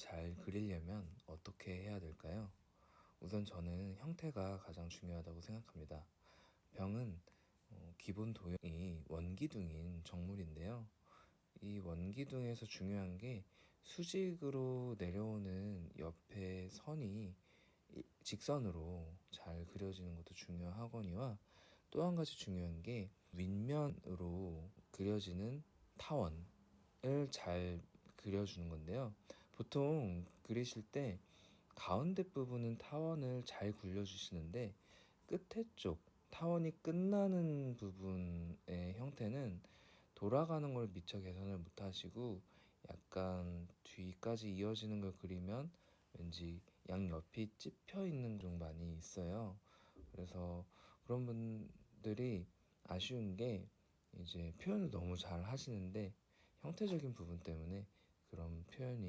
잘 그리려면 어떻게 해야 될까요? 우선 저는 형태가 가장 중요하다고 생각합니다. 병은 어, 기본 도형이 원기둥인 정물인데요. 이 원기둥에서 중요한 게 수직으로 내려오는 옆에 선이 이- 직선으로 잘 그려지는 것도 중요하거니와 또 한 가지 중요한 게 윗면으로 그려지는 타원을 잘 그려주는 건데요. 보통 그리실 때 가운데 부분은 타원을 잘 굴려주시는데 끝에 쪽 타원이 끝나는 부분의 형태는 돌아가는 걸 미처 개선을 못 하시고 약간 뒤까지 이어지는 걸 그리면 왠지 양옆이 찝혀 있는 좀 많이 있어요. 그래서 그런 분들이 아쉬운 게 이제 표현을 너무 잘 하시는데 형태적인 부분 때문에 그런 표현이